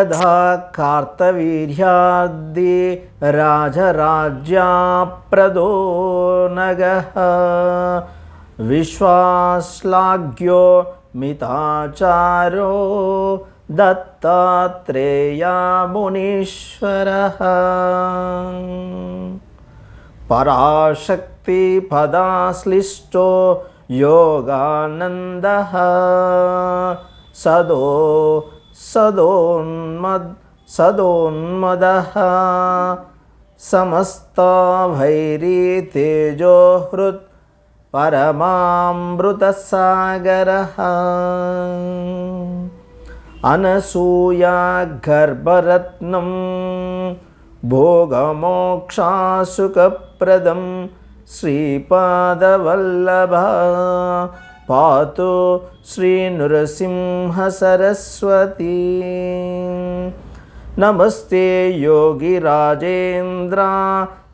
वरदा कार्तवीर्याद्दि राजराज्याप्रदो नगः विश्वाश्लाघ्यो मिताचारो दत्तात्रेया मुनीश्वरः। पराशक्तिपदाश्लिष्टो योगानन्दः। सदो सदोन्मद् सदोन्मदः। समस्ताभैरीतेजोहृत् परमामृतसागरः। अनसूयागर्भरत्नं भोगमोक्षासुखप्रदं श्रीपादवल्लभ పాతో శ్రీ నృసింహ సరస్వతి. నమస్తే యోగి రాజేంద్ర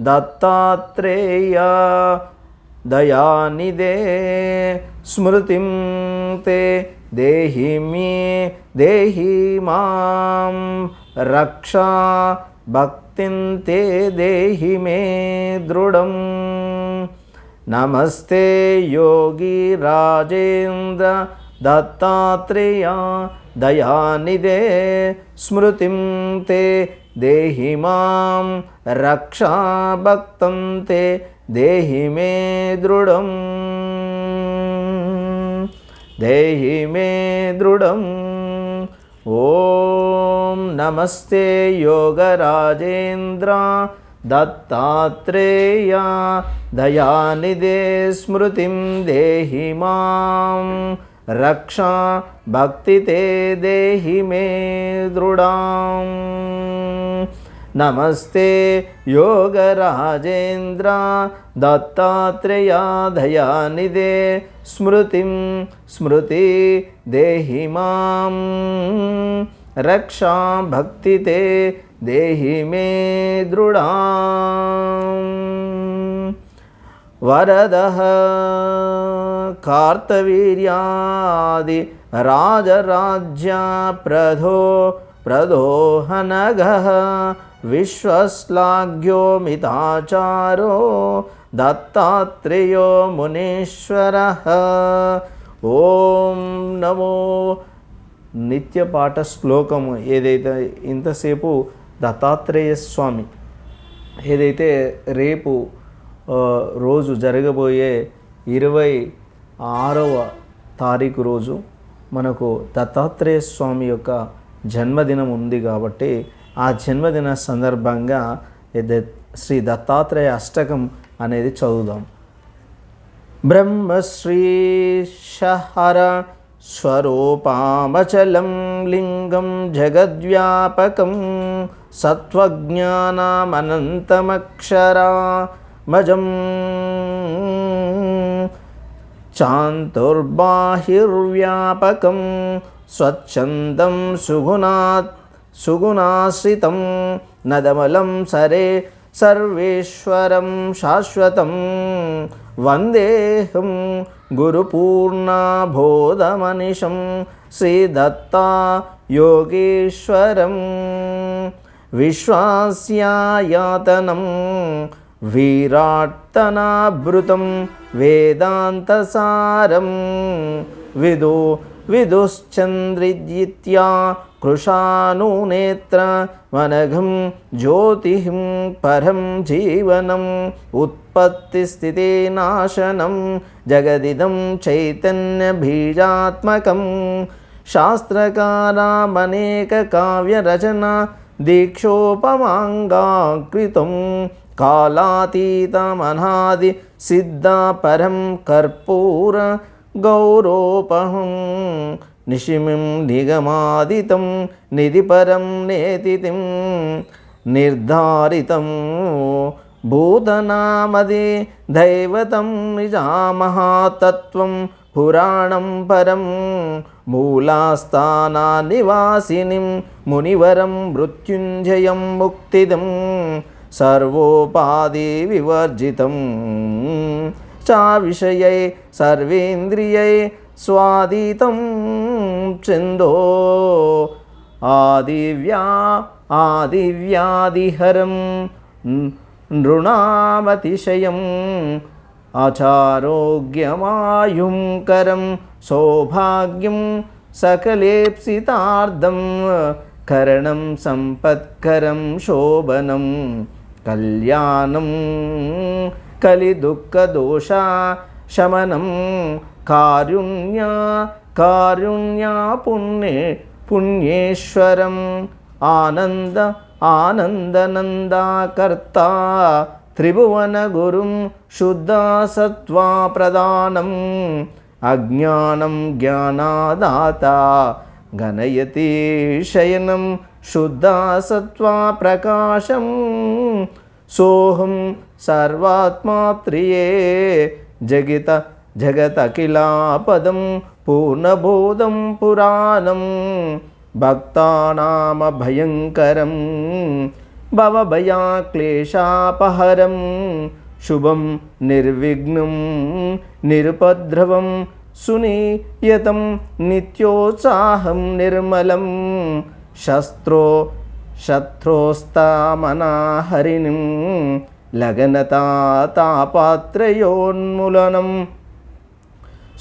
దత్తాత్రేయ దయానిదే. స్మృతిం తే దేహి మీ దేహి మాం. రక్షా భక్తిం తే దేహి మే దృఢం. नमस्ते योगी राजेन्द्र दत्तात्रेय दयानिदे स्मृतिं ते देहि मां रक्षा भक्तं ते देहि मे दृढम् देहि मे दृढम् ॐ नमस्ते योगराजेन्द्र దత్తాత్రేయ దయానిదే స్మృతిం దేహి మాం రక్ష భక్తి తే దేహి మే దృఢాం నమస్తే యోగరాజేంద్ర దత్తాత్రేయాధయానిదే స్మృతిం స్మృతి దేహి మాం రక్షా భక్తి తే దేహి మే దృఢా. వరద కార్తవీర్యాది రాజరాజ్యాప్రధో ప్రదోహనగ. విశ్వశ్లాఘ్యో మితాచారో దత్తాత్రేయో మునీశ్వర. ఓం నమో. నిత్యపాఠ శ్లోకము ఏదైతే ఇంతసేపు దత్తాత్రేయ స్వామి. ఏదైతే రేపు రోజు జరగబోయే ఇరవై ఆరవ తారీఖు రోజు మనకు దత్తాత్రేయ స్వామి యొక్క జన్మదినం ఉంది కాబట్టి ఆ జన్మదిన సందర్భంగా శ్రీ దత్తాత్రేయ అష్టకం అనేది చదువుదాం. బ్రహ్మశ్రీశహర స్వరూపామచలం లింగం జగద్వ్యాపకం సత్వజ్ఞానమనంతమక్షరా మజం చాంతుర్బాహిర్వ్యాపకం స్వచ్ఛందం సుగుణాత్ సుగుణాశ్రితం నదమలం సరే సర్వేశ్వరం శాశ్వతం వందేహం గురుపూర్ణాబోధమనిషం శ్రీదత్తా యోగేశ్వరం. విశ్వాస్యాయాతనం వీరాట్టనాభృతం వేదాంతసారం. విదు విదుశ్చంద్రిజిత్యా కృషానునేత్ర వనఘం జ్యోతిః పరం జీవనం ఉత్పత్తి స్థితి నాశనం జగదిదం చైతన్య బీజాత్మకం. శాస్త్రకారామనేక కావ్యరచన దీక్షోపమాంగాకృతం కాలాతీతమనాది సిద్ధపరం కర్పూర గౌరోపహం నిశిమిం నిగమాదితం నిధిపరం నేతితిం నిర్ధారితం భూతనామది దైవతం నిజామహాతత్వం పురాణం పరం మూలాస్థానానివాసినిం మునివరం మృత్యుంజయం ముక్తిదం సర్వోపాధి వివర్జితం. చా విషయై సర్వేంద్రియై స్వాధీతం చందో. ఆదివ్యా ఆదివ్యాదిహరం నృణామతిశయం ఆచారోగ్యమాయుం కరం సౌభాగ్యం సకలేప్సితార్థం కరణం సంపత్కరం శోభనం కళ్యాణం కలిదుఃఖదోష శమనం కారుణ్య కారుణ్యా పుణ్యే పుణ్యేశ్వరం ఆనంద ఆనందనందాకర్త త్రిభువనగురుం శుద్ధాసత్వా ప్రదానం అజ్ఞానం జ్ఞానాదాత గణయతి శయనం శుద్ధాసత్వా ప్రకాశం సోహం సర్వాత్మాత్రియే జగిత జగతకిలాపదం పూర్ణబోధం పురాణం భక్తానామభయంకరం భవభయాక్లేశాపహరం శుభం నిర్విఘ్నం నిరుపద్రవం సునీయతం నిత్యోత్సాహం నిర్మలం. శస్త్రో శత్రోస్తామనాహరిణిం లగనతాపాత్రయోన్మూలనం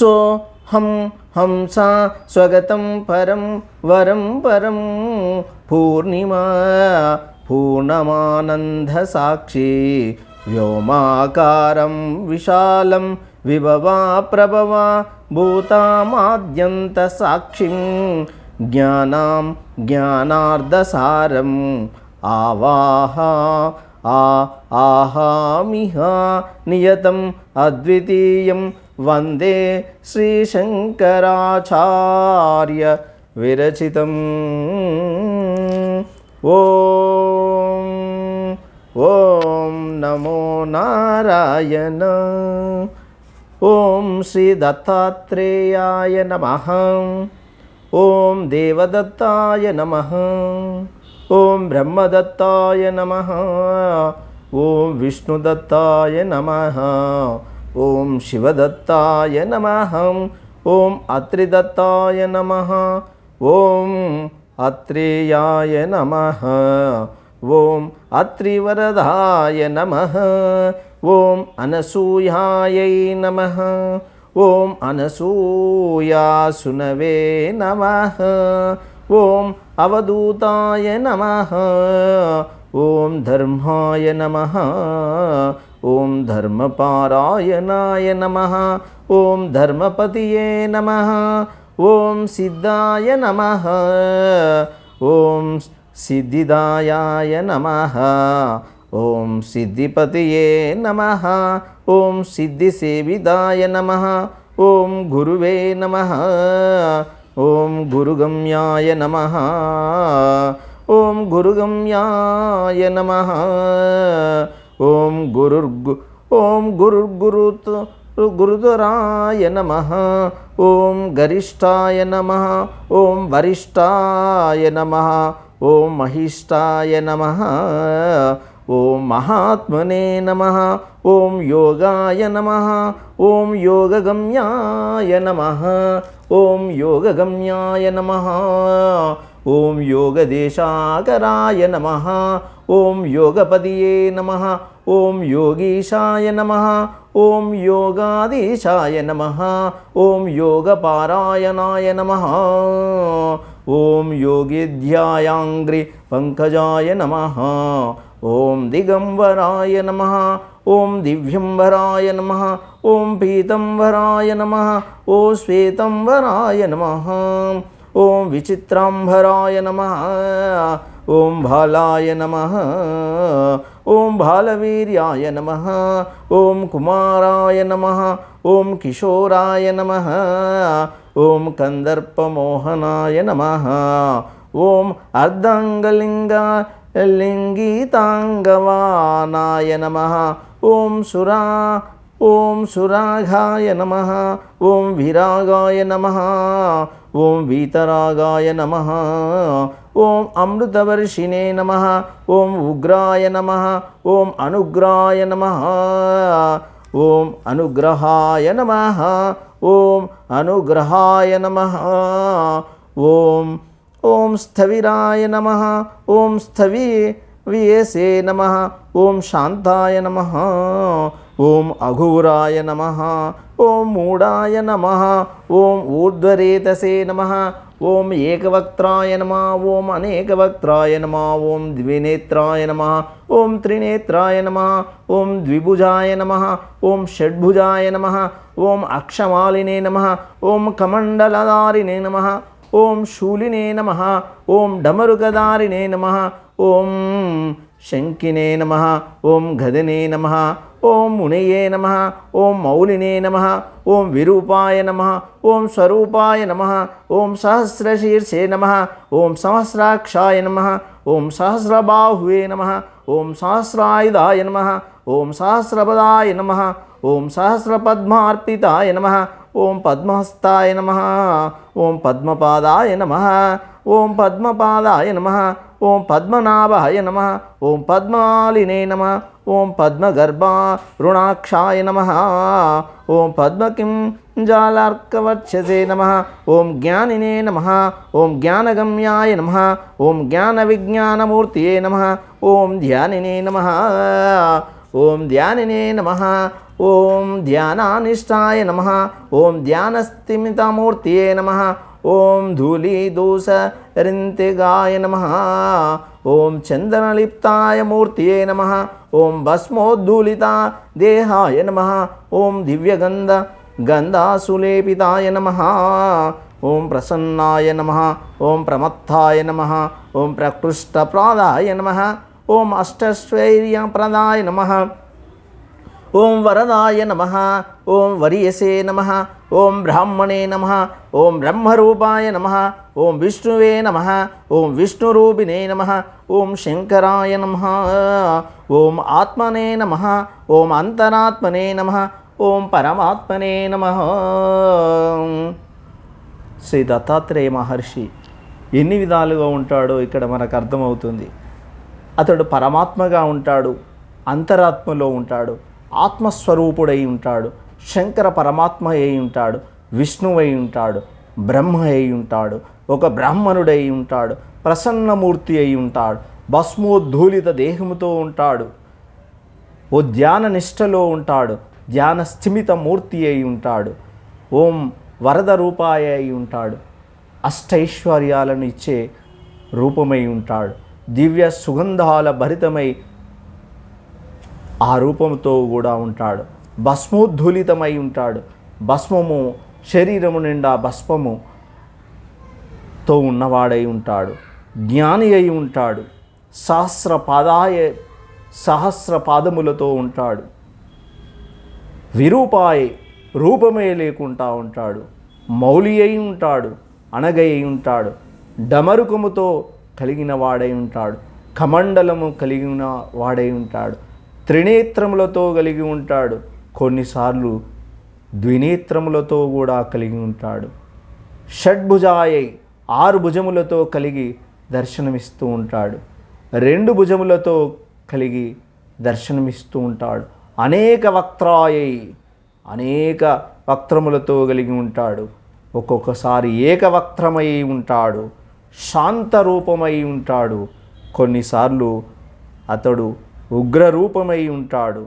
సోహం హంసా స్వగతం పరం వరం పరం. పూర్ణిమా పూర్ణమానందసాక్షి వ్యోమాకారం విశాలం విభవా ప్రభవా భూతామాద్యంత సాక్షిం జ్ఞానాం జ్ఞానార్ధసారం ఆవాహ ఆ ఆహామిహ నియతం అద్వితీయం వందే శ్రీశంకరాచార్య విరచితం ఓం ఓం నమో నారాయణ. ఓం శ్రీ దత్తాత్రేయాయ నమ. ఓం దేవదత్తాయ నమ. ఓం బ్రహ్మదత్తాయ నమ. ఓం విష్ణుదత్తాయ నమ. ఓం శివదత్తాయ నమ. ఓం అత్రిదత్తాయ నమ. ఓం అత్రేయాయ నమ. ఓం అత్రివరదాయ నమ. ఓం అనసూయాయై నమ. ఓం అనసూయాసునవే నమ. ఓం అవధూతాయ నమ. ఓం ధర్మాయ నమ. ఓం ధర్మపారాయణాయ నమ. ఓం ధర్మపతియే నమ. ఓం సిద్ధాయ నమ. ఓం సిద్ధిదాయాయ నమ. ఓం సిద్ధిపతియే నమ. ఓం సిద్ధిసేవిదాయ నమ. ఓం గురువే నమ. ఓం గురుగమ్యాయ నమ. ఓం గురుగమ్యాయ నమ. ఓం గురుర్గు ఓం గురుర్గురుతో గురుధరాయ నమ ఓం గరిష్టాయ నమ ఓం వరిష్టాయ నమ ఓం మహిష్టాయ నమ ఓం మహాత్మనే నమ ఓం యోగాయ నమ ఓం యోగగమ్యాయ నమ ఓం యోగగమ్యాయ నమ ఓం యోగదేశాకరాయ నమ ఓం యోగపదియే నమ ఓం యోగీశాయ నమ ॐ योगादीशाय नमः। ॐ योगपारायणाय नमः। ॐ योगेध्यायाङ्ग्रिपङ्कजाय नमः। ॐ दिगम्बराय नमः। ॐ दिव्यम्बराय नमः। ॐ पीतम्बराय नमः। ॐ श्वेतम्बराय नमः। ॐ विचित्रांभराय नमः। ॐ भालाय नमः। నమ ఓం బాలవీర్యాయ నమ ఓం కుమారాయ నమ ఓం కిశోరాయ నమ ఓం కందర్పమోహనాయ నమ ఓం అర్ధాంగలింగ లింగీతాంగవానాయ నమ ఓం సురా ఓం సురాఘాయ నమ ఓం విరాగాయ నమ ఓం వీతరాగాయ నమ ఓం అమృతవర్షిణే నమ ఓం ఉగ్రాయ నమ ఓం అనుగ్రాయ నమ ఓం అనుగ్రహాయ నమ ఓం అనుగ్రహాయ నమ ఓం ఓం స్థవిరాయ నమ ఓం స్థవి వియసే నమ ఓం శాంతాయ నమ ఓం అఘోరాయ నమ ఓం మూఢాయ నమ ఓం ఊర్ధ్వరేతసే నమ ఓం ఏకవక్త్రాయ నమ ఓం అనేకవక్త్రాయ నమ ఓం ద్వినేత్రాయ నమ ఓం త్రినేత్రాయ నమ ఓం ద్విభుజాయ నమ ఓం షడ్భుజాయ నమ ఓం అక్షమాలినే నమ ఓం కమండలదారినే నమ ఓం శూలినే నమ ఓం డమరుకదారిణే నమ ఓం శంకినే నమ ఓం గదినే నమ ఓం మునయే నమ ఓం మౌలినే నమ ఓం విరూపాయ నమ ఓం స్వరూపాయ నమ ఓం సహస్రశీర్షే నమ ఓం సహస్రాక్షాయ నమ ఓం సహస్రబాహువే నమ ఓం సహస్రాయుధాయ నమ ఓం సహస్రపదాయ నమ ఓం సహస్రపద్మార్పితాయ నమ ఓం పద్మహస్తాయ నమ ఓం పద్మపాదాయ నమ ఓం పద్మపాదాయ నమ ఓం పద్మనాభాయ నమ ఓం పద్మాలినే నమ ఓం పద్మగర్భా రుణాక్షాయ నమ ఓం పద్మకిం జాలార్కవర్చసే నమ ఓం జ్ఞానినే నమ ఓం జ్ఞానగమ్యాయ నమ ఓం జ్ఞానవిజ్ఞానమూర్తియే నమ ఓం ధ్యానినే నమ ఓం ధ్యానినే నమ ఓం ధ్యానానిష్టాయ నమ ఓం ధ్యానస్థిమితమూర్తియే నమ ఓం ధూళీదూసరింతిగాయ నమ ఓం చందనలిప్తాయ మూర్తియే నమ ఓం భస్మోద్ధూలిత దేహాయ నమ ఓం దివ్యగంధ గంధాసులేపితాయ నమ ఓం ప్రసన్నాయ నమ ఓం ప్రమత్తాయ నమ ఓం ప్రకృష్టప్రాదాయ నమ ఓం అష్టశ్వైర్యప్రదాయ నమ ఓం వరదాయ నమ ఓం వరియసే నమ ఓం బ్రాహ్మణే నమ ఓం బ్రహ్మరూపాయ నమ ఓం విష్ణువే నమ ఓం విష్ణురూపిణే నమ ఓం శంకరాయ నమ ఓం ఆత్మనే నమ ఓం అంతరాత్మనే నమ ఓం పరమాత్మనే నమ. శ్రీ దత్తాత్రేయ మహర్షి ఎన్ని విధాలుగా ఉంటాడో ఇక్కడ మనకు అర్థమవుతుంది. అతడు పరమాత్మగా ఉంటాడు అంతరాత్మలో ఉంటాడు. ఆత్మస్వరూపుడై ఉంటాడు. శంకర పరమాత్మ అయి ఉంటాడు. విష్ణువై ఉంటాడు. బ్రహ్మ అయి ఉంటాడు. ఒక బ్రాహ్మణుడై ఉంటాడు. ప్రసన్నమూర్తి అయి ఉంటాడు. భస్మోద్ధూలిత దేహముతో ఉంటాడు. ఓ ధ్యాన నిష్టలో ఉంటాడు. ధ్యాన స్థిమిత మూర్తి అయి ఉంటాడు. ఓం వరద రూపాయ అయి ఉంటాడు. అష్టైశ్వర్యాలను ఇచ్చే రూపమై ఉంటాడు. దివ్య సుగంధాల భరితమై ఆ రూపంతో కూడా ఉంటాడు. భస్మోద్ధూలితమై ఉంటాడు. భస్మము శరీరము నిండా భస్మము తో ఉన్నవాడై ఉంటాడు. జ్ఞాని అయి ఉంటాడు. సహస్ర పాదాయ సహస్ర పాదములతో ఉంటాడు. విరూపాయి రూపమే లేకుండా ఉంటాడు. మౌలి అయి ఉంటాడు. అనగై ఉంటాడు. డమరుకముతో కలిగిన వాడై ఉంటాడు. కమండలము కలిగిన వాడై ఉంటాడు. త్రినేత్రములతో కలిగి ఉంటాడు. కొన్నిసార్లు ద్వినేత్రములతో కూడా కలిగి ఉంటాడు. షడ్భుజాయై ఆరు భుజములతో కలిగి దర్శనమిస్తూ ఉంటాడు. రెండు భుజములతో కలిగి దర్శనమిస్తూ ఉంటాడు. అనేక వక్త్రాయై అనేక వక్త్రములతో కలిగి ఉంటాడు. ఒక్కొక్కసారి ఏకవక్త్రమై ఉంటాడు. శాంత రూపమై ఉంటాడు. కొన్నిసార్లు అతడు ఉగ్రరూపమై ఉంటాడు.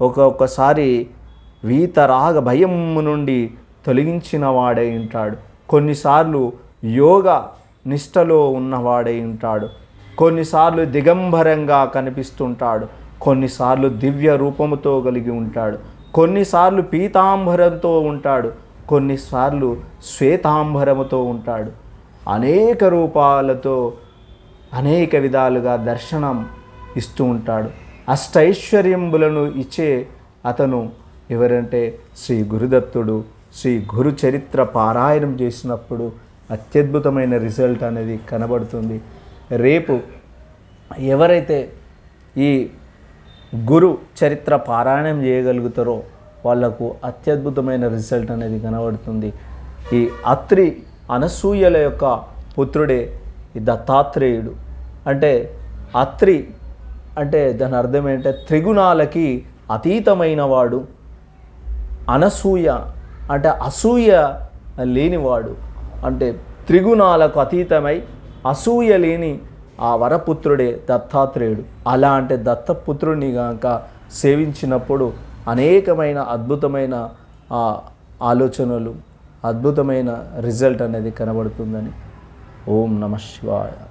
ఒక్కొక్కసారి వీతరాగ భయము నుండి తొలగించిన వాడై ఉంటాడు. కొన్నిసార్లు యోగ నిష్టలో ఉన్నవాడై ఉంటాడు. కొన్నిసార్లు దిగంబరంగా కనిపిస్తుంటాడు. కొన్నిసార్లు దివ్య రూపముతో కలిగి ఉంటాడు. కొన్నిసార్లు పీతాంబరంతో ఉంటాడు. కొన్నిసార్లు శ్వేతాంబరముతో ఉంటాడు. అనేక రూపాలతో అనేక విధాలుగా దర్శనం ఇస్తూ ఉంటాడు. అష్టైశ్వర్యములను ఇచ్చే అతను ఎవరంటే శ్రీ గురుదత్తుడు. శ్రీ గురు చరిత్ర పారాయణం చేసినప్పుడు అత్యద్భుతమైన రిజల్ట్ అనేది కనబడుతుంది. రేపు ఎవరైతే ఈ గురు చరిత్ర పారాయణం చేయగలుగుతారో వాళ్ళకు అత్యద్భుతమైన రిజల్ట్ అనేది కనబడుతుంది. ఈ అత్రి అనసూయల యొక్క పుత్రుడే ఈ దత్తాత్రేయుడు. అంటే అత్రి అంటే దాని అర్థం ఏంటంటే త్రిగుణాలకి అతీతమైన వాడు అనసూయ అంటే అసూయ లేనివాడు. అంటే త్రిగుణాలకు అతీతమై అసూయ లేని ఆ వరపుత్రుడే దత్తాత్రేయుడు. అలాంటి దత్తపుత్రుడిని గాక సేవించినప్పుడు అనేకమైన అద్భుతమైన ఆ, ఆలోచనలు అద్భుతమైన రిజల్ట్ అనేది కనబడుతుందని. ఓం నమ శివాయ.